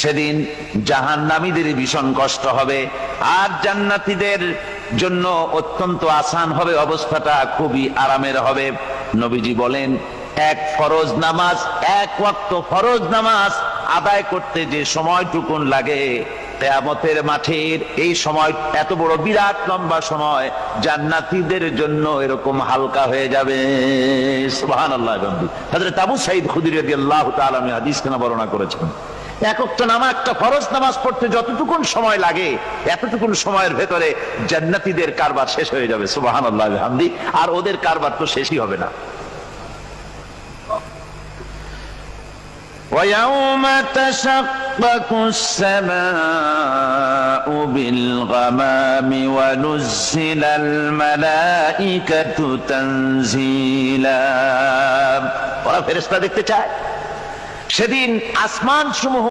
সেদিন জাহান্নামীদের ভীষণ কষ্ট হবে। আর জান্নাতীদের জন্য অত্যন্ত আসান হবে, অবস্থাটা খুবই আরামের হবে। নবীজি বলেন, এক ফরজ নামাজ, এক ওয়াক্ত ফরজ নামাজ আদায় করতে যে সময়টুকুন লাগে, কেয়ামতের মাঠের এই সময়, এত বড় বিরাট লম্বা সময় জান্নাতীদের জন্য এরকম হালকা হয়ে যাবে। সুবহানাল্লাহ হযরত আবু সাঈদ খুদরি রাদিয়াল্লাহু তাআলা হাদিস কেনা বর্ণনা করেছেন। একটা নামাজ একটা ফরজ নামাজ পড়তে যতটুকুন সময় লাগে এতটুকুন সময়ের ভেতরে জান্নাতীদের কারবার শেষ হয়ে যাবে সুবহানাল্লাহ হামদি আর ওদের কারবার তো শেষই হবে না ويوم تشقق السماء بالغمام ونزل الملائكة تنزيلا ওরা ফেরেশতা দেখতে চায় সেদিন আসমান সমূহ